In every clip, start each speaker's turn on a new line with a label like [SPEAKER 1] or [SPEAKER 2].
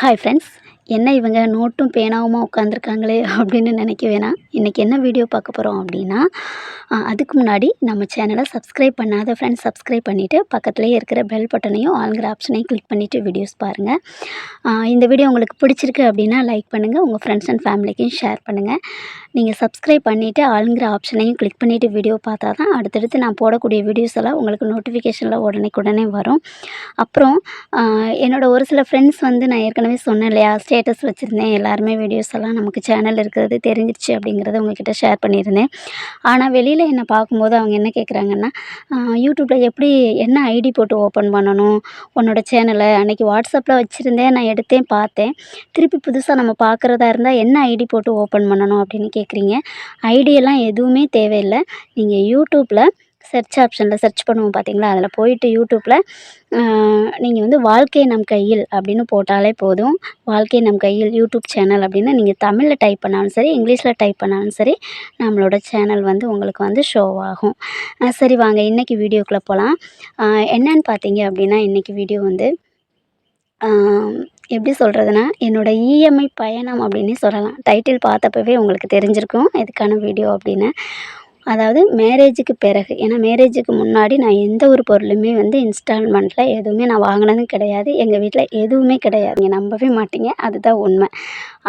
[SPEAKER 1] Hi friends, என்ன இவங்க நோட்டும் பேனாவுமா உட்காந்துருக்காங்களே அப்படின்னு நினைக்க வேணாம் இன்றைக்கி என்ன வீடியோ பார்க்க போகிறோம் அப்படின்னா அதுக்கு முன்னாடி நம்ம சேனலை சப்ஸ்கிரைப் பண்ணாத ஃப்ரெண்ட்ஸ் சப்ஸ்கிரைப் பண்ணிவிட்டு பக்கத்துலேயே இருக்கிற பெல் பட்டனையும் ஆளுங்கிற ஆப்ஷனையும் கிளிக் பண்ணிவிட்டு வீடியோஸ் பாருங்கள் இந்த வீடியோ உங்களுக்கு பிடிச்சிருக்கு அப்படின்னா லைக் பண்ணுங்கள் உங்கள் ஃப்ரெண்ட்ஸ் அண்ட் ஃபேமிலிக்கும் ஷேர் பண்ணுங்கள் நீங்கள் சப்ஸ்கிரைப் பண்ணிவிட்டு ஆளுங்கிற ஆப்ஷனையும் கிளிக் பண்ணிவிட்டு வீடியோ பார்த்தா தான் அடுத்தடுத்து நான் போடக்கூடிய வீடியோஸ் எல்லாம் உங்களுக்கு நோட்டிஃபிகேஷனில் உடனே உடனே வரும் அப்புறம் என்னோடய ஒரு சில ஃப்ரெண்ட்ஸ் வந்து நான் ஏற்கனவே சொன்னேன் இல்லையா ஸ்டேட்டஸ் வச்சுருந்தேன் எல்லாருமே வீடியோஸ் எல்லாம் நமக்கு சேனல் இருக்கிறது தெரிஞ்சிருச்சு அப்படிங்கிறத உங்ககிட்ட ஷேர் பண்ணியிருந்தேன் ஆனால் வெளியில் என்னை பார்க்கும்போது அவங்க என்ன கேட்குறாங்கன்னா யூடியூப்பில் எப்படி என்ன ஐடி போட்டு ஓப்பன் பண்ணணும் உன்னோட சேனலை அன்றைக்கி வாட்ஸ்அப்பில் வச்சுருந்தேன் நான் எடுத்தேன் பார்த்தேன் திருப்பி புதுசாக நம்ம பார்க்குறதா இருந்தால் என்ன ஐடி போட்டு ஓப்பன் பண்ணணும் அப்படின்னு கேட்குறீங்க ஐடியெல்லாம் எதுவுமே தேவையில்லை நீங்கள் யூடியூப்பில் சர்ச் ஆப்ஷனில் சர்ச் பண்ணுவோம் பார்த்தீங்களா அதில் போயிட்டு யூடியூப்பில் நீங்கள் வந்து வாழ்க்கை நம் கையில் அப்படின்னு போட்டாலே போதும் வாழ்க்கை நம் கையில் யூடியூப் சேனல் அப்படின்னு நீங்கள் தமிழில் டைப் பண்ணாலும் சரி இங்கிலீஷில் டைப் பண்ணாலும் சரி நம்மளோட சேனல் வந்து உங்களுக்கு வந்து ஷோ ஆகும் சரி வாங்க இன்றைக்கி வீடியோக்குள்ளே போகலாம் என்னன்னு பார்த்தீங்க அப்படின்னா இன்றைக்கி வீடியோ வந்து எப்படி சொல்கிறதுனா என்னோடய இஎம்ஐ பயணம் அப்படின்னு சொல்லலாம் டைட்டில் பார்த்தப்பவே உங்களுக்கு தெரிஞ்சிருக்கும் இதுக்கான வீடியோ அப்படின்னு அதாவது மேரேஜுக்கு பிறகு ஏன்னா மேரேஜுக்கு முன்னாடி நான் எந்த ஒரு பொருளுமே வந்து இன்ஸ்டால்மெண்ட்டில் எதுவுமே நான் வாங்கினதும் கிடையாது எங்கள் வீட்டில் எதுவுமே கிடையாது நீங்கள் நம்பவே மாட்டீங்க அதுதான் உண்மை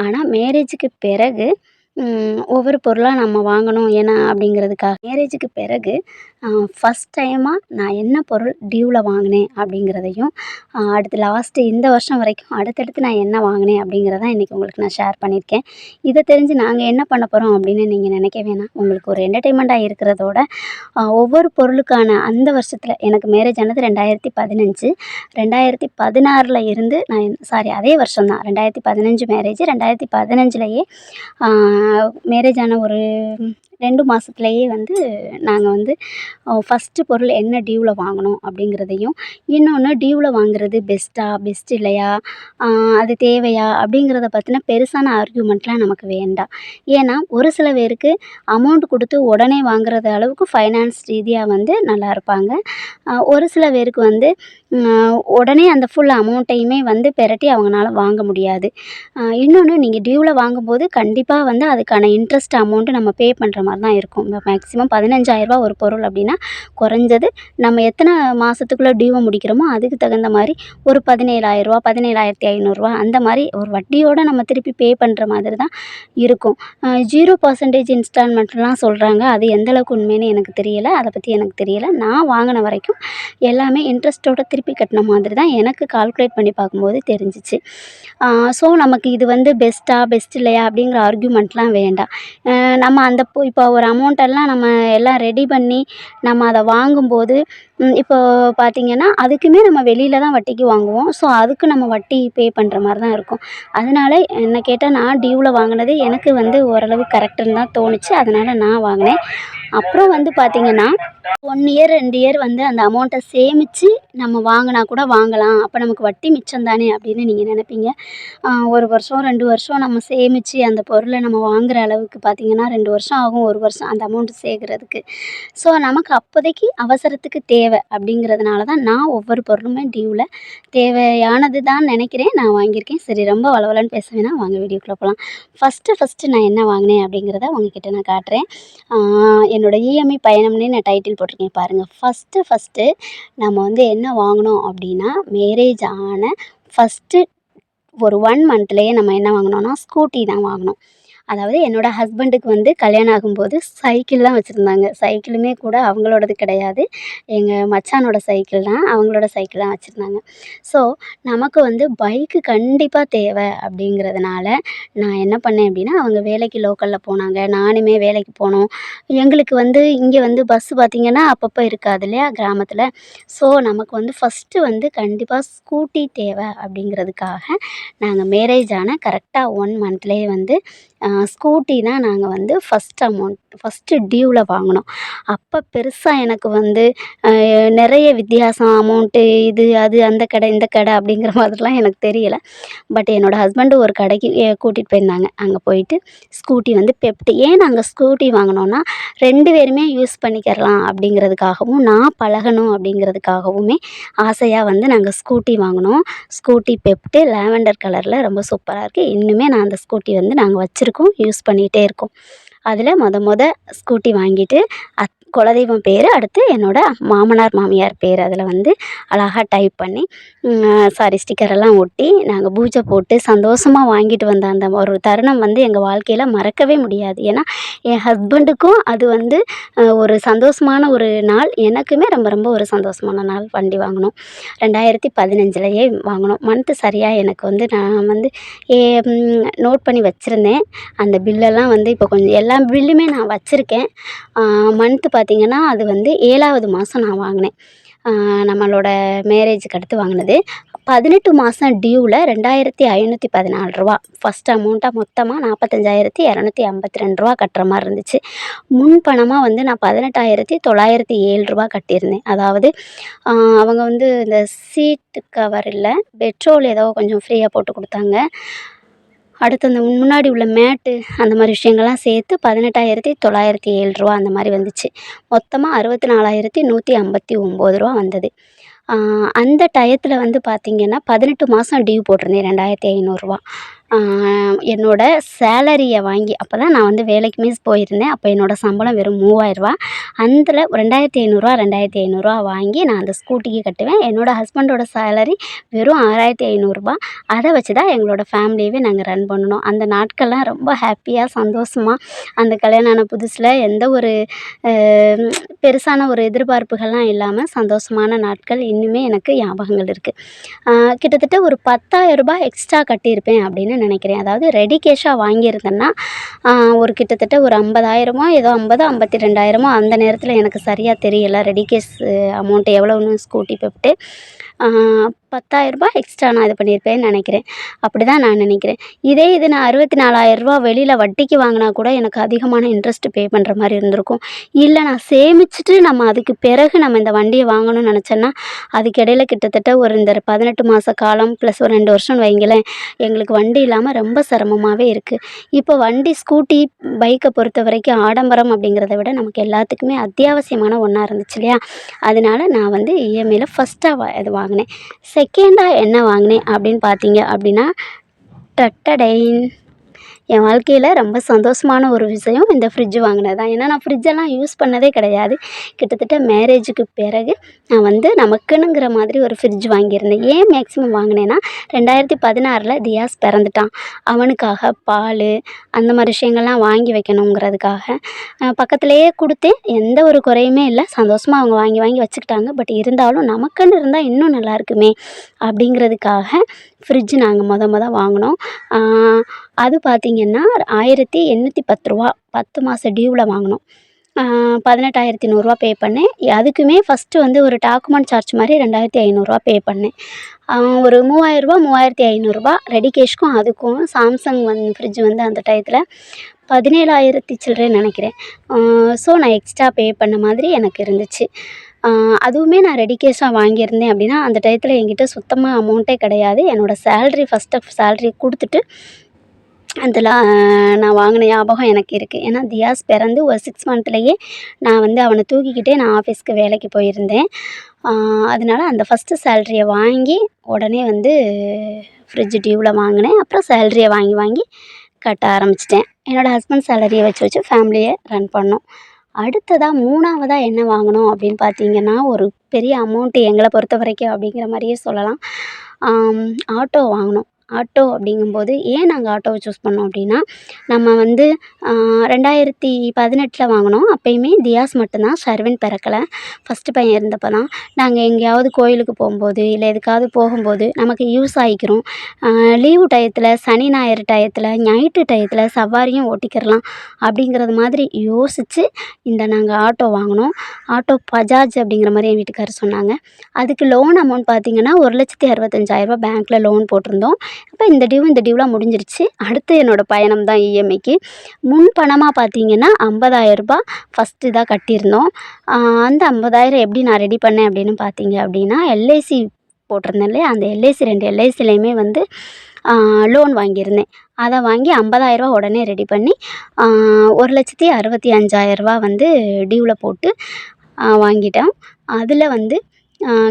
[SPEAKER 1] ஆனால் மேரேஜுக்கு பிறகு ஒவ்வொரு பொருளாக நம்ம வாங்கணும் ஏன்னா அப்படிங்கிறதுக்காக மேரேஜுக்கு பிறகு ஃபஸ்ட் டைமாக நான் என்ன பொருள் டியூவில் வாங்கினேன் அப்படிங்கிறதையும் அடுத்து லாஸ்ட்டு இந்த வருஷம் வரைக்கும் அடுத்தடுத்து நான் என்ன வாங்கினேன் அப்படிங்கிறதான் இன்றைக்கி உங்களுக்கு நான் ஷேர் பண்ணியிருக்கேன் இதை தெரிஞ்சு நாங்கள் என்ன பண்ண போகிறோம் அப்படின்னு நீங்கள் நினைக்க வேணாம் உங்களுக்கு ஒரு என்டர்டெயின்மெண்டாக இருக்கிறதோட ஒவ்வொரு பொருளுக்கான அந்த வருஷத்தில் எனக்கு மேரேஜ் ஆனது ரெண்டாயிரத்தி பதினஞ்சு ரெண்டாயிரத்தி பதினாறில் இருந்து நான் சாரி அதே வருஷம் தான் ரெண்டாயிரத்தி பதினஞ்சு மேரேஜ் ரெண்டாயிரத்தி பதினஞ்சுலேயே மேரேஜ் ஆன ஒரு ரெண்டு மாதத்துலேயே வந்து நாங்கள் வந்து ஃபஸ்ட்டு பொருள் என்ன டியூவில் வாங்கினோம் அப்படிங்கிறதையும் இன்னொன்று டியூவில் வாங்குறது பெஸ்ட்டா பெஸ்ட் இல்லையா அது தேவையா அப்படிங்கிறத பற்றின பெருசான ஆர்கியூமெண்ட்லாம் நமக்கு வேண்டாம் ஏன்னா ஒரு சில பேருக்கு அமௌண்ட் கொடுத்து உடனே வாங்குறது அளவுக்கு ஃபைனான்ஸ் ரீதியாக வந்து நல்லா இருப்பாங்க ஒரு சில பேருக்கு வந்து உடனே அந்த ஃபுல் அமௌண்ட்டையுமே வந்து பெரட்டி அவங்களால வாங்க முடியாது இன்னொன்று நீங்கள் டியூவில் வாங்கும்போது கண்டிப்பாக வந்து அதுக்கான இன்ட்ரெஸ்ட் அமௌண்ட்டு நம்ம பே பண்ணுற மாதிரி தான் இருக்கும் மேக்ஸிமம் பதினஞ்சாயிரரூபா ஒரு பொருள் அப்படின்னா குறைஞ்சது நம்ம எத்தனை மாதத்துக்குள்ளே டியூவை முடிக்கிறோமோ அதுக்கு தகுந்த மாதிரி ஒரு பதினேழாயிரரூபா பதினேழாயிரத்தி ஐநூறுரூவா அந்த மாதிரி ஒரு வட்டியோடு நம்ம திருப்பி பே பண்ணுற மாதிரி தான் இருக்கும் ஜீரோ பர்சன்டேஜ் இன்ஸ்டால்மெண்ட்லாம் சொல்கிறாங்க அது எந்தளவுக்கு உண்மைன்னு எனக்கு தெரியலை அதை பற்றி எனக்கு தெரியலை நான் வாங்கின வரைக்கும் எல்லாமே இன்ட்ரெஸ்ட்டோட திருப்பி கட்டின மாதிரி தான் எனக்கு கால்குலேட் பண்ணி பார்க்கும்போது தெரிஞ்சிச்சு ஸோ நமக்கு இது வந்து பெஸ்ட்டாக பெஸ்ட் இல்லையா அப்படிங்கிற ஆர்கியூமெண்ட்லாம் வேண்டாம் நம்ம அந்த இப்போ இப்போ ஒரு அமௌண்ட்டெல்லாம் நம்ம எல்லாம் ரெடி பண்ணி நம்ம அதை வாங்கும்போது இப்போ பார்த்திங்கன்னா அதுக்குமே நம்ம வெளியில் தான் வட்டிக்கு வாங்குவோம் ஸோ அதுக்கு நம்ம வட்டி பே பண்ணுற மாதிரி தான் இருக்கும் அதனால என்னை கேட்டால் நான் டியூவில் வாங்கினது எனக்கு வந்து ஓரளவு கரெக்டுன்னு தான் தோணுச்சு அதனால் நான் வாங்கினேன் அப்புறம் வந்து பார்த்திங்கன்னா ஒன் இயர் ரெண்டு இயர் வந்து அந்த அமௌண்ட்டை சேமித்து நம்ம வாங்கினா கூட வாங்கலாம் அப்போ நமக்கு வட்டி மிச்சம் தானே அப்படின்னு நீங்கள் நினைப்பீங்க ஒரு வருஷம் ரெண்டு வருஷம் நம்ம சேமித்து அந்த பொருளை நம்ம வாங்குகிற அளவுக்கு பார்த்திங்கன்னா ரெண்டு வருஷம் ஆகும் ஒரு வருஷம் அந்த அமௌண்ட் சேர்க்குறதுக்கு ஸோ நமக்கு அப்போதைக்கு அவசரத்துக்கு தேவை அப்படிங்கிறதுனால தான் நான் ஒவ்வொரு பொருளுமே டியூவில் தேவையானது தான் நினைக்கிறேன் நான் வாங்கியிருக்கேன் சரி ரொம்ப வளவலன்னு பேச வேணால் வாங்க வீடியோக்குள்ளே போகலாம் ஃபஸ்ட்டு ஃபஸ்ட்டு நான் என்ன வாங்கினேன் அப்படிங்கிறத உங்ககிட்ட நான் காட்டுறேன் என்னோடய இஎம்ஐ e பயணம்னே நான் டைட்டில் போட்டிருக்கேன் பாருங்கள் ஃபஸ்ட்டு ஃபஸ்ட்டு நம்ம வந்து என்ன வாங்கினோம் அப்படின்னா மேரேஜ் ஆன ஃபஸ்ட்டு ஒரு ஒன் மந்த்லேயே நம்ம என்ன வாங்கினோன்னா ஸ்கூட்டி தான் வாங்கினோம் அதாவது என்னோடய ஹஸ்பண்டுக்கு வந்து கல்யாணம் ஆகும்போது சைக்கிள் தான் வச்சுருந்தாங்க சைக்கிளுமே கூட அவங்களோடது கிடையாது எங்கள் மச்சானோட சைக்கிள் தான் அவங்களோட சைக்கிள் தான் வச்சுருந்தாங்க ஸோ நமக்கு வந்து பைக்கு கண்டிப்பாக தேவை அப்படிங்கிறதுனால நான் என்ன பண்ணேன் அப்படின்னா அவங்க வேலைக்கு லோக்கலில் போனாங்க நானுமே வேலைக்கு போனோம் எங்களுக்கு வந்து இங்கே வந்து பஸ்ஸு பார்த்திங்கன்னா அப்பப்போ இருக்காது இல்லையா கிராமத்தில் ஸோ நமக்கு வந்து ஃபஸ்ட்டு வந்து கண்டிப்பாக ஸ்கூட்டி தேவை அப்படிங்கிறதுக்காக நாங்கள் மேரேஜ் ஆன கரெக்டாக ஒன் மந்த்லேயே வந்து ஸ்கூட்டி தான் நாங்கள் வந்து ஃபஸ்ட் அமௌண்ட் ஃபஸ்ட்டு டியூவில் வாங்கினோம் அப்போ பெருசாக எனக்கு வந்து நிறைய வித்தியாசம் அமௌண்ட்டு இது அது அந்த கடை இந்த கடை அப்படிங்கிற மாதிரிலாம் எனக்கு தெரியலை பட் என்னோடய ஹஸ்பண்டு ஒரு கடைக்கு கூட்டிகிட்டு போயிருந்தாங்க அங்கே போயிட்டு ஸ்கூட்டி வந்து பெப்டி ஏன் நாங்கள் ஸ்கூட்டி வாங்கினோன்னா ரெண்டு பேருமே யூஸ் பண்ணிக்கிறலாம் அப்படிங்கிறதுக்காகவும் நான் பழகணும் அப்படிங்கிறதுக்காகவுமே ஆசையாக வந்து நாங்கள் ஸ்கூட்டி வாங்கினோம் ஸ்கூட்டி பெப்டு லாவெண்டர் கலரில் ரொம்ப சூப்பராக இருக்குது இன்னுமே நான் அந்த ஸ்கூட்டி வந்து நாங்கள் வச்சுருக்கோம் யூஸ் பண்ணிகிட்டே இருக்கோம் அதில் மொதல் மொதல் ஸ்கூட்டி வாங்கிட்டு அத் குலதெய்வம் பேர் அடுத்து என்னோடய மாமனார் மாமியார் பேர் அதில் வந்து அழகாக டைப் பண்ணி சாரி ஸ்டிக்கரெல்லாம் ஒட்டி நாங்கள் பூஜை போட்டு சந்தோஷமாக வாங்கிட்டு வந்த அந்த ஒரு தருணம் வந்து எங்கள் வாழ்க்கையில் மறக்கவே முடியாது ஏன்னா என் ஹஸ்பண்டுக்கும் அது வந்து ஒரு சந்தோஷமான ஒரு நாள் எனக்குமே ரொம்ப ரொம்ப ஒரு சந்தோஷமான நாள் வண்டி வாங்கினோம் ரெண்டாயிரத்தி பதினஞ்சிலேயே வாங்கினோம் மந்த்து சரியாக எனக்கு வந்து நான் வந்து ஏ நோட் பண்ணி வச்சுருந்தேன் அந்த பில்லெல்லாம் வந்து இப்போ கொஞ்சம் எல்லா பில்லுமே நான் வச்சுருக்கேன் மந்த்து பார்த்திங்கன்னா அது வந்து ஏழாவது மாதம் நான் வாங்கினேன் நம்மளோட மேரேஜுக்கு அடுத்து வாங்கினது பதினெட்டு மாதம் டியூவில் ரெண்டாயிரத்தி ஐநூற்றி பதினாலு ரூபா ஃபஸ்ட் அமௌண்ட்டாக மொத்தமாக நாற்பத்தஞ்சாயிரத்தி இரநூத்தி ஐம்பத்தி ரெண்டு ரூபா கட்டுற மாதிரி இருந்துச்சு முன் பணமாக வந்து நான் பதினெட்டாயிரத்தி தொள்ளாயிரத்தி ஏழு ரூபா கட்டியிருந்தேன் அதாவது அவங்க வந்து இந்த சீட்டு கவர் இல்லை பெட்ரோல் ஏதோ கொஞ்சம் ஃப்ரீயாக போட்டு கொடுத்தாங்க அடுத்து அந்த முன்னாடி உள்ள மேட்டு அந்த மாதிரி விஷயங்கள்லாம் சேர்த்து பதினெட்டாயிரத்தி தொள்ளாயிரத்தி ஏழு ரூபா அந்த மாதிரி வந்துச்சு மொத்தமாக அறுபத்தி நாலாயிரத்தி நூற்றி ஐம்பத்தி ஒம்பது ரூபா வந்தது அந்த டயத்தில் வந்து பார்த்திங்கன்னா பதினெட்டு மாதம் டியூ போட்டிருந்தேன் ரெண்டாயிரத்தி ஐநூறுரூவா என்னோடய சேலரியை வாங்கி அப்போ தான் நான் வந்து வேலைக்கு மீஸ் போயிருந்தேன் அப்போ என்னோடய சம்பளம் வெறும் மூவாயிரரூவா அதில் ரெண்டாயிரத்தி ஐநூறுரூவா ரெண்டாயிரத்தி ஐநூறுரூவா வாங்கி நான் அந்த ஸ்கூட்டிக்கு கட்டுவேன் என்னோடய ஹஸ்பண்டோட சேலரி வெறும் ஆறாயிரத்தி ஐநூறுரூபா அதை வச்சு தான் எங்களோட ஃபேமிலியவே நாங்கள் ரன் பண்ணணும் அந்த நாட்கள்லாம் ரொம்ப ஹாப்பியாக சந்தோஷமாக அந்த கல்யாணம் ஆன புதுசில் எந்த ஒரு பெருசான ஒரு எதிர்பார்ப்புகள்லாம் இல்லாமல் சந்தோஷமான நாட்கள் இன்னுமே எனக்கு ஞாபகங்கள் இருக்குது கிட்டத்தட்ட ஒரு பத்தாயிரரூபா எக்ஸ்ட்ரா கட்டியிருப்பேன் அப்படின்னு நினைக்கிறேன் அதாவது ரெடி கேஷாக வாங்கியிருந்தேன்னா ஒரு கிட்டத்தட்ட ஒரு ஐம்பதாயிரமோ ஏதோ ஐம்பது ஐம்பத்தி ரெண்டாயிரமோ அந்த நேரத்தில் எனக்கு சரியாக தெரியலை ரெடி கேஷ் அமௌண்ட் எவ்வளோன்னு ஸ்கூட்டி போய்ட்டு பத்தாயிரரூபா எக்ஸ்ட்ரா நான் இது பண்ணியிருப்பேன்னு நினைக்கிறேன் அப்படி தான் நான் நினைக்கிறேன் இதே இது நான் அறுபத்தி நாலாயிரரூபா வெளியில் வட்டிக்கு வாங்கினா கூட எனக்கு அதிகமான இன்ட்ரெஸ்ட் பே பண்ணுற மாதிரி இருந்திருக்கும் இல்லை நான் சேமிச்சுட்டு நம்ம அதுக்கு பிறகு நம்ம இந்த வண்டியை வாங்கணும்னு அதுக்கு அதுக்கிடையில் கிட்டத்தட்ட ஒரு இந்த பதினெட்டு மாத காலம் ப்ளஸ் ஒரு ரெண்டு வருஷம் வைங்களேன் எங்களுக்கு வண்டி இல்லாமல் ரொம்ப சிரமமாகவே இருக்குது இப்போ வண்டி ஸ்கூட்டி பைக்கை பொறுத்த வரைக்கும் ஆடம்பரம் அப்படிங்கிறத விட நமக்கு எல்லாத்துக்குமே அத்தியாவசியமான ஒன்றா இருந்துச்சு இல்லையா அதனால் நான் வந்து e இஎம்ஐயில் ஃபஸ்ட்டாக அது வாங்கினேன் செகண்டாக என்ன வாங்கினேன் அப்படின்னு பார்த்தீங்க அப்படின்னா டட்டடைன் என் வாழ்க்கையில் ரொம்ப சந்தோஷமான ஒரு விஷயம் இந்த ஃப்ரிட்ஜ் வாங்கினது தான் ஏன்னா நான் ஃப்ரிட்ஜெல்லாம் யூஸ் பண்ணதே கிடையாது கிட்டத்தட்ட மேரேஜுக்கு பிறகு நான் வந்து நமக்குன்னுங்கிற மாதிரி ஒரு ஃப்ரிட்ஜ் வாங்கியிருந்தேன் ஏன் மேக்ஸிமம் வாங்கினேன்னா ரெண்டாயிரத்தி பதினாறில் தியாஸ் பிறந்துட்டான் அவனுக்காக பால் அந்த மாதிரி விஷயங்கள்லாம் வாங்கி வைக்கணுங்கிறதுக்காக பக்கத்துலேயே கொடுத்தேன் எந்த ஒரு குறையுமே இல்லை சந்தோஷமாக அவங்க வாங்கி வாங்கி வச்சுக்கிட்டாங்க பட் இருந்தாலும் நமக்குன்னு இருந்தால் இன்னும் நல்லாயிருக்குமே அப்படிங்கிறதுக்காக ஃப்ரிட்ஜ் நாங்கள் மொதல் மொதல் வாங்கினோம் அது பார்த்திங்கன்னா ஆயிரத்தி எண்ணூற்றி பத்துரூவா பத்து மாத டியூவில் வாங்கினோம் பதினெட்டாயிரத்தி நூறுரூவா பே பண்ணேன் அதுக்குமே ஃபஸ்ட்டு வந்து ஒரு டாக்குமெண்ட் சார்ஜ் மாதிரி ரெண்டாயிரத்தி ஐநூறுரூவா பே பண்ணேன் ஒரு மூவாயிரரூபா மூவாயிரத்தி ஐநூறுரூவா ரெடி கேஷ்க்கும் அதுக்கும் சாம்சங் வந்து ஃப்ரிட்ஜ் வந்து அந்த டயத்தில் பதினேழாயிரத்தி சில்லறேன்னு நினைக்கிறேன் ஸோ நான் எக்ஸ்ட்ரா பே பண்ண மாதிரி எனக்கு இருந்துச்சு அதுவுமே நான் ரெடி கேஷாக வாங்கியிருந்தேன் அப்படின்னா அந்த டயத்தில் என்கிட்ட சுத்தமாக அமௌண்ட்டே கிடையாது என்னோடய சேல்ரி ஆஃப் சேல்ரி கொடுத்துட்டு அதில் நான் வாங்கின ஞாபகம் எனக்கு இருக்குது ஏன்னா தியாஸ் பிறந்து ஒரு சிக்ஸ் மந்த்லேயே நான் வந்து அவனை தூக்கிக்கிட்டே நான் ஆஃபீஸ்க்கு வேலைக்கு போயிருந்தேன் அதனால் அந்த ஃபஸ்ட்டு சேல்ரியை வாங்கி உடனே வந்து ஃப்ரிட்ஜ் டியூவில் வாங்கினேன் அப்புறம் சேல்ரியை வாங்கி வாங்கி கட்ட ஆரம்பிச்சிட்டேன் என்னோடய ஹஸ்பண்ட் சேலரியை வச்சு வச்சு ஃபேமிலியை ரன் பண்ணோம் அடுத்ததாக மூணாவதாக என்ன வாங்கினோம் அப்படின்னு பார்த்தீங்கன்னா ஒரு பெரிய அமௌண்ட்டு எங்களை பொறுத்த வரைக்கும் அப்படிங்கிற மாதிரியே சொல்லலாம் ஆட்டோ வாங்கினோம் ஆட்டோ அப்படிங்கும்போது ஏன் நாங்கள் ஆட்டோவை சூஸ் பண்ணோம் அப்படின்னா நம்ம வந்து ரெண்டாயிரத்தி பதினெட்டில் வாங்கினோம் அப்போயுமே தியாஸ் மட்டும்தான் ஷர்வின் பிறக்கலை ஃபஸ்ட்டு பையன் இருந்தப்போ தான் நாங்கள் எங்கேயாவது கோயிலுக்கு போகும்போது இல்லை எதுக்காவது போகும்போது நமக்கு யூஸ் ஆகிக்கிறோம் லீவு டயத்தில் சனி ஞாயிறு டயத்தில் நைட்டு டயத்தில் சவாரியும் ஓட்டிக்கிறலாம் அப்படிங்கிறது மாதிரி யோசித்து இந்த நாங்கள் ஆட்டோ வாங்கினோம் ஆட்டோ பஜாஜ் அப்படிங்கிற மாதிரி என் வீட்டுக்காரர் சொன்னாங்க அதுக்கு லோன் அமௌண்ட் பார்த்திங்கன்னா ஒரு லட்சத்தி அறுபத்தஞ்சாயிரரூபா பேங்க்கில் லோன் போட்டிருந்தோம் இப்போ இந்த டியூ இந்த டியூலாம் முடிஞ்சிருச்சு அடுத்து என்னோடய பயணம் தான் இஎம்ஐக்கு e முன் பணமாக பார்த்தீங்கன்னா ரூபாய் ஃபஸ்ட்டு தான் கட்டியிருந்தோம் அந்த ஐம்பதாயிரம் எப்படி நான் ரெடி பண்ணேன் அப்படின்னு பார்த்தீங்க அப்படின்னா எல்ஐசி போட்டிருந்தேன் இல்லையா அந்த எல்ஐசி ரெண்டு எல்ஐசிலையுமே வந்து லோன் வாங்கியிருந்தேன் அதை வாங்கி ஐம்பதாயிரரூவா உடனே ரெடி பண்ணி ஒரு லட்சத்தி அறுபத்தி அஞ்சாயிரரூவா வந்து டியூவில் போட்டு வாங்கிட்டேன் அதில் வந்து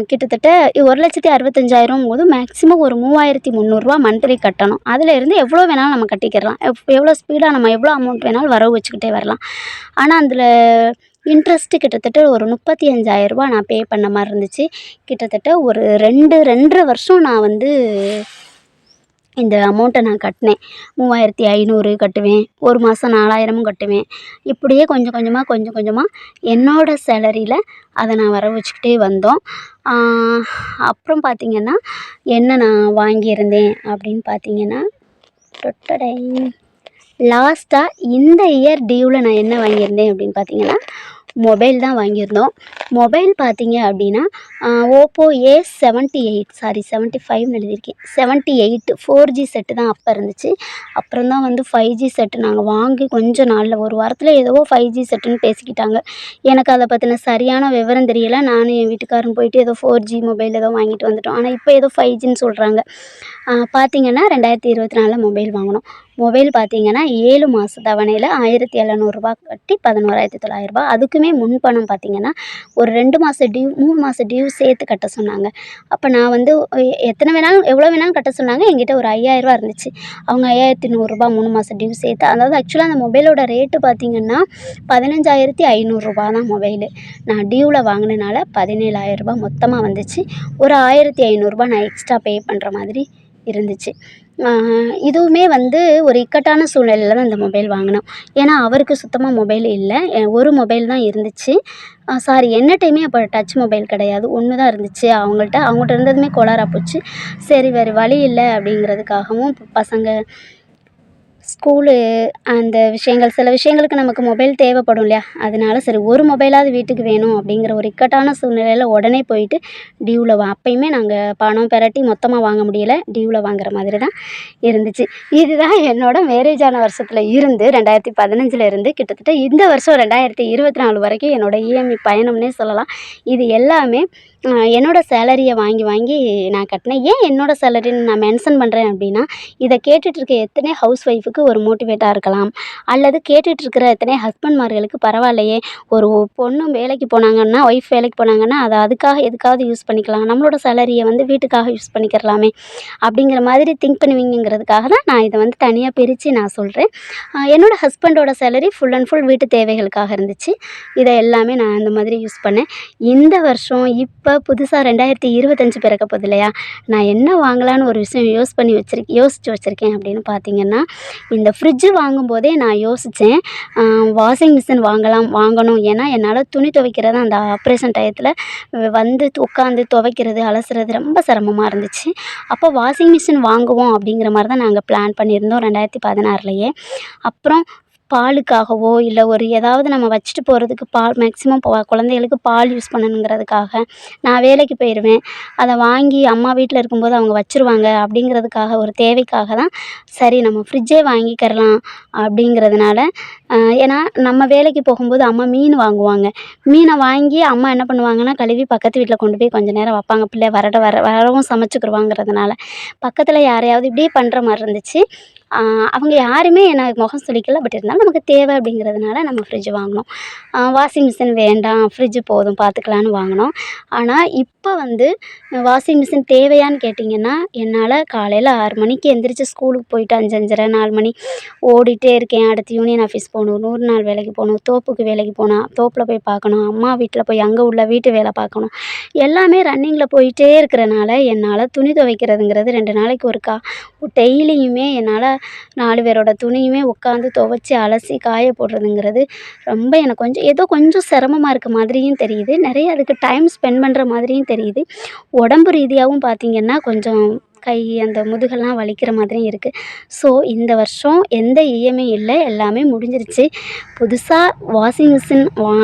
[SPEAKER 1] கிட்டத்தட்ட ஒரு லட்சத்தி அறுபத்தஞ்சாயிரம் போது மேக்ஸிமம் ஒரு மூவாயிரத்தி முந்நூறுரூவா மந்த்லி கட்டணும் அதிலேருந்து எவ்வளோ வேணாலும் நம்ம கட்டிக்கிறலாம் எவ்வளோ ஸ்பீடாக நம்ம எவ்வளோ அமௌண்ட் வேணாலும் வரவு வச்சுக்கிட்டே வரலாம் ஆனால் அதில் இன்ட்ரெஸ்ட்டு கிட்டத்தட்ட ஒரு முப்பத்தி அஞ்சாயிரரூபா நான் பே பண்ண மாதிரி இருந்துச்சு கிட்டத்தட்ட ஒரு ரெண்டு ரெண்டரை வருஷம் நான் வந்து இந்த அமௌண்ட்டை நான் கட்டினேன் மூவாயிரத்தி ஐநூறு கட்டுவேன் ஒரு மாதம் நாலாயிரமும் கட்டுவேன் இப்படியே கொஞ்சம் கொஞ்சமாக கொஞ்சம் கொஞ்சமாக என்னோடய சேலரியில் அதை நான் வர வச்சுக்கிட்டே வந்தோம் அப்புறம் பார்த்திங்கன்னா என்ன நான் வாங்கியிருந்தேன் அப்படின்னு பார்த்திங்கன்னா லாஸ்ட்டாக இந்த இயர் டியூவில் நான் என்ன வாங்கியிருந்தேன் அப்படின்னு பார்த்திங்கன்னா மொபைல் தான் வாங்கியிருந்தோம் மொபைல் பார்த்தீங்க அப்படின்னா Oppo A seventy eight sorry seventy ஃபைவ்னு எழுதியிருக்கேன் seventy eight four G set தான் அப்போ இருந்துச்சு அப்புறம் தான் வந்து ஃபைவ் ஜி செட்டு நாங்கள் வாங்கி கொஞ்சம் நாளில் ஒரு வாரத்தில் ஏதோ ஃபைவ் ஜி செட்டுன்னு பேசிக்கிட்டாங்க எனக்கு அதை பற்றின சரியான விவரம் தெரியலை நானும் என் வீட்டுக்காரன் போயிட்டு ஏதோ ஃபோர் ஜி மொபைல் ஏதோ வாங்கிட்டு வந்துட்டோம் ஆனால் இப்போ ஏதோ ஃபைவ் ஜின்னு சொல்கிறாங்க பார்த்திங்கன்னா ரெண்டாயிரத்தி இருபத்தி நாலில் மொபைல் வாங்கினோம் மொபைல் பார்த்திங்கன்னா ஏழு மாத தவணையில் ஆயிரத்தி எழுநூறுபா கட்டி பதினோராயிரத்தி தொள்ளாயிரரூபா அதுக்கு எல்லாத்துக்குமே முன் பணம் பார்த்திங்கன்னா ஒரு ரெண்டு மாதம் டியூ மூணு மாதம் டியூ சேர்த்து கட்ட சொன்னாங்க அப்போ நான் வந்து எத்தனை வேணாலும் எவ்வளோ வேணாலும் கட்ட சொன்னாங்க என்கிட்ட ஒரு ஐயாயிரரூபா இருந்துச்சு அவங்க ஐயாயிரத்தி நூறுரூபா மூணு மாதம் டியூ சேர்த்து அதாவது ஆக்சுவலாக அந்த மொபைலோட ரேட்டு பார்த்திங்கன்னா பதினஞ்சாயிரத்தி ஐநூறுரூபா தான் மொபைலு நான் டியூவில் வாங்கினால பதினேழாயிரரூபா மொத்தமாக வந்துச்சு ஒரு ஆயிரத்தி ஐநூறுரூபா நான் எக்ஸ்ட்ரா பே பண்ணுற மாதிரி இருந்துச்சு இதுவுமே வந்து ஒரு இக்கட்டான சூழ்நிலையில் தான் இந்த மொபைல் வாங்கினோம் ஏன்னா அவருக்கு சுத்தமாக மொபைல் இல்லை ஒரு மொபைல் தான் இருந்துச்சு சாரி என்ன டைமே அப்போ டச் மொபைல் கிடையாது ஒன்று தான் இருந்துச்சு அவங்கள்ட்ட அவங்கள்ட்ட இருந்ததுமே கோளாராக போச்சு சரி வேறு வழி இல்லை அப்படிங்கிறதுக்காகவும் பசங்க ஸ்கூலு அந்த விஷயங்கள் சில விஷயங்களுக்கு நமக்கு மொபைல் தேவைப்படும் இல்லையா அதனால சரி ஒரு மொபைலாவது வீட்டுக்கு வேணும் அப்படிங்கிற ஒரு இக்கட்டான சூழ்நிலையில் உடனே போயிட்டு டியூவில் வா அப்பயுமே நாங்கள் பணம் பெரட்டி மொத்தமாக வாங்க முடியலை டியூவில் வாங்குற மாதிரி தான் இருந்துச்சு இதுதான் என்னோடய மேரேஜ் ஆன வருஷத்தில் இருந்து ரெண்டாயிரத்தி பதினஞ்சில் இருந்து கிட்டத்தட்ட இந்த வருஷம் ரெண்டாயிரத்தி இருபத்தி நாலு வரைக்கும் என்னோடய இஎம்ஐ e பயணம்னே சொல்லலாம் இது எல்லாமே என்னோடய சேலரியை வாங்கி வாங்கி நான் கட்டினேன் ஏன் என்னோடய சேலரின்னு நான் மென்ஷன் பண்ணுறேன் அப்படின்னா இதை கேட்டுட்ருக்க எத்தனை ஹவுஸ் ஒய்ஃபுக்கு ஒரு மோட்டிவேட்டாக இருக்கலாம் அல்லது கேட்டுட்ருக்கிற எத்தனை ஹஸ்பண்ட்மார்களுக்கு பரவாயில்லையே ஒரு பொண்ணும் வேலைக்கு போனாங்கன்னா ஒய்ஃப் வேலைக்கு போனாங்கன்னா அதை அதுக்காக எதுக்காவது யூஸ் பண்ணிக்கலாம் நம்மளோட சேலரியை வந்து வீட்டுக்காக யூஸ் பண்ணிக்கிறலாமே அப்படிங்கிற மாதிரி திங்க் பண்ணுவீங்கிறதுக்காக தான் நான் இதை வந்து தனியாக பிரித்து நான் சொல்கிறேன் என்னோடய ஹஸ்பண்டோட சேலரி ஃபுல் அண்ட் ஃபுல் வீட்டு தேவைகளுக்காக இருந்துச்சு இதை எல்லாமே நான் இந்த மாதிரி யூஸ் பண்ணேன் இந்த வருஷம் இப்போ இப்போ புதுசாக ரெண்டாயிரத்தி இருபத்தஞ்சி பிறக்க போகுது இல்லையா நான் என்ன வாங்கலான்னு ஒரு விஷயம் யோஸ் பண்ணி வச்சிருக்கேன் யோசித்து வச்சுருக்கேன் அப்படின்னு பார்த்தீங்கன்னா இந்த ஃப்ரிட்ஜு வாங்கும்போதே நான் யோசித்தேன் வாஷிங் மிஷின் வாங்கலாம் வாங்கணும் ஏன்னா என்னால் துணி துவைக்கிறது அந்த ஆப்ரேஷன் டயத்தில் வந்து உட்காந்து துவைக்கிறது அலசுறது ரொம்ப சிரமமாக இருந்துச்சு அப்போ வாஷிங் மிஷின் வாங்குவோம் அப்படிங்கிற மாதிரி தான் நாங்கள் பிளான் பண்ணியிருந்தோம் ரெண்டாயிரத்தி பதினாறுலையே அப்புறம் பாலுக்காகவோ இல்லை ஒரு ஏதாவது நம்ம வச்சுட்டு போகிறதுக்கு பால் மேக்ஸிமம் குழந்தைகளுக்கு பால் யூஸ் பண்ணணுங்கிறதுக்காக நான் வேலைக்கு போயிடுவேன் அதை வாங்கி அம்மா வீட்டில் இருக்கும்போது அவங்க வச்சுருவாங்க அப்படிங்கிறதுக்காக ஒரு தேவைக்காக தான் சரி நம்ம ஃப்ரிட்ஜே வாங்கிக்கிறலாம் அப்படிங்கிறதுனால ஏன்னா நம்ம வேலைக்கு போகும்போது அம்மா மீன் வாங்குவாங்க மீனை வாங்கி அம்மா என்ன பண்ணுவாங்கன்னா கழுவி பக்கத்து வீட்டில் கொண்டு போய் கொஞ்சம் நேரம் வைப்பாங்க பிள்ளை வரட வர வரவும் சமைச்சுக்கிடுவாங்கிறதுனால பக்கத்தில் யாரையாவது இப்படியே பண்ணுற மாதிரி இருந்துச்சு அவங்க யாருமே எனக்கு முகம் சுளிக்கல பட் இருந்தாலும் நமக்கு தேவை அப்படிங்கிறதுனால நம்ம ஃப்ரிட்ஜ் வாங்கினோம் வாஷிங் மிஷின் வேண்டாம் ஃப்ரிட்ஜ் போதும் பார்த்துக்கலான்னு வாங்கினோம் ஆனால் இப் எப்போ வந்து வாஷிங் மிஷின் தேவையான்னு கேட்டிங்கன்னா என்னால் காலையில் ஆறு மணிக்கு எந்திரிச்சு ஸ்கூலுக்கு போயிட்டு அஞ்சஞ்சரை நாலு மணி ஓடிட்டே இருக்கேன் அடுத்து யூனியன் ஆஃபீஸ் போகணும் நூறு நாள் வேலைக்கு போகணும் தோப்புக்கு வேலைக்கு போனால் தோப்பில் போய் பார்க்கணும் அம்மா வீட்டில் போய் அங்கே உள்ள வீட்டு வேலை பார்க்கணும் எல்லாமே ரன்னிங்கில் போயிட்டே இருக்கிறனால என்னால் துணி துவைக்கிறதுங்கிறது ரெண்டு நாளைக்கு ஒருக்கா டெய்லியுமே என்னால் நாலு பேரோட துணியுமே உட்காந்து துவைச்சி அலசி காய போடுறதுங்கிறது ரொம்ப எனக்கு கொஞ்சம் ஏதோ கொஞ்சம் சிரமமாக இருக்க மாதிரியும் தெரியுது நிறைய அதுக்கு டைம் ஸ்பெண்ட் பண்ணுற மாதிரியும் தெரியுது உடம்பு ரீதியாகவும் பார்த்திங்கன்னா கொஞ்சம் கை அந்த முதுகெல்லாம் வலிக்கிற மாதிரியும் இருக்குது ஸோ இந்த வருஷம் எந்த இஎம்ஐ இல்லை எல்லாமே முடிஞ்சிருச்சு புதுசாக வாஷிங் மிஷின் வா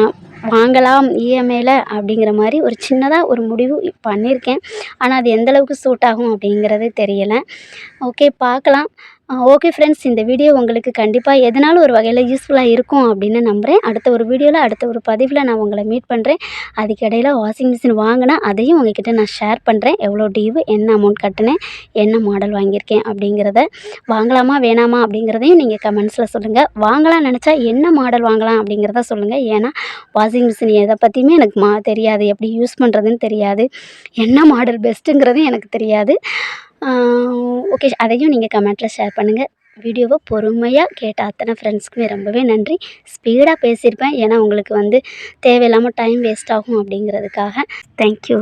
[SPEAKER 1] வாங்கலாம் இஎம்ஐயில் அப்படிங்கிற மாதிரி ஒரு சின்னதாக ஒரு முடிவு பண்ணியிருக்கேன் ஆனால் அது எந்தளவுக்கு சூட் ஆகும் அப்படிங்கிறது தெரியலை ஓகே பார்க்கலாம் ஓகே ஃப்ரெண்ட்ஸ் இந்த வீடியோ உங்களுக்கு கண்டிப்பாக எதனாலும் ஒரு வகையில் யூஸ்ஃபுல்லாக இருக்கும் அப்படின்னு நம்புகிறேன் அடுத்த ஒரு வீடியோவில் அடுத்த ஒரு பதிவில் நான் உங்களை மீட் பண்ணுறேன் அதுக்கிடையில் வாஷிங் மிஷின் வாங்கினா அதையும் உங்ககிட்ட நான் ஷேர் பண்ணுறேன் எவ்வளோ டியூ என்ன அமௌண்ட் கட்டினேன் என்ன மாடல் வாங்கியிருக்கேன் அப்படிங்கிறத வாங்கலாமா வேணாமா அப்படிங்கிறதையும் நீங்கள் கமெண்ட்ஸில் சொல்லுங்கள் வாங்கலாம் நினச்சா என்ன மாடல் வாங்கலாம் அப்படிங்கிறத சொல்லுங்கள் ஏன்னா வாஷிங் மிஷின் எதை பற்றியுமே எனக்கு மா தெரியாது எப்படி யூஸ் பண்ணுறதுன்னு தெரியாது என்ன மாடல் பெஸ்ட்டுங்கிறதும் எனக்கு தெரியாது ஓகே அதையும் நீங்கள் கமெண்ட்டில் ஷேர் பண்ணுங்கள் வீடியோவை பொறுமையாக கேட்ட அத்தனை ஃப்ரெண்ட்ஸ்க்குமே ரொம்பவே நன்றி ஸ்பீடாக பேசியிருப்பேன் ஏன்னா உங்களுக்கு வந்து தேவையில்லாமல் டைம் வேஸ்ட் ஆகும் அப்படிங்கிறதுக்காக தேங்க்யூ